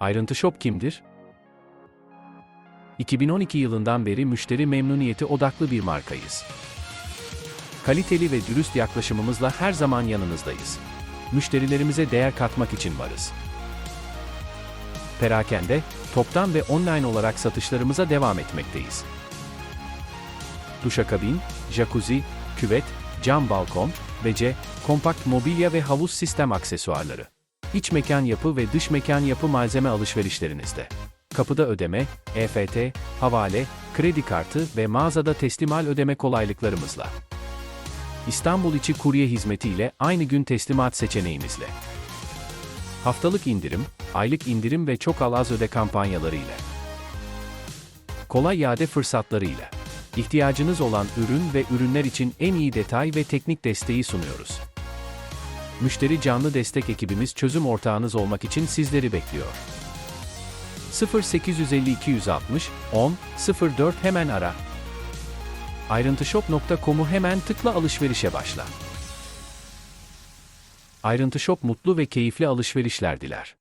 Ayrıntı Shop kimdir? 2012 yılından beri müşteri memnuniyeti odaklı bir markayız. Kaliteli ve dürüst yaklaşımımızla her zaman yanınızdayız. Müşterilerimize değer katmak için varız. Perakende, toptan ve online olarak satışlarımıza devam etmekteyiz. Duşakabin, jacuzzi, küvet, cam balkon ve kompakt mobilya ve havuz sistem aksesuarları. İç mekan yapı ve dış mekan yapı malzeme alışverişlerinizde. Kapıda ödeme, EFT, havale, kredi kartı ve mağazada teslimal ödeme kolaylıklarımızla. İstanbul içi kurye hizmetiyle aynı gün teslimat seçeneğimizle. Haftalık indirim, aylık indirim ve çok al az öde kampanyaları ile. Kolay iade fırsatlarıyla. İhtiyacınız olan ürün ve ürünler için en iyi detay ve teknik desteği sunuyoruz. Müşteri canlı destek ekibimiz çözüm ortağınız olmak için sizleri bekliyor. 0850 260 10 04 hemen ara. Ayrıntıshop.com'u hemen tıkla alışverişe başla. Ayrıntı Shop mutlu ve keyifli alışverişler diler.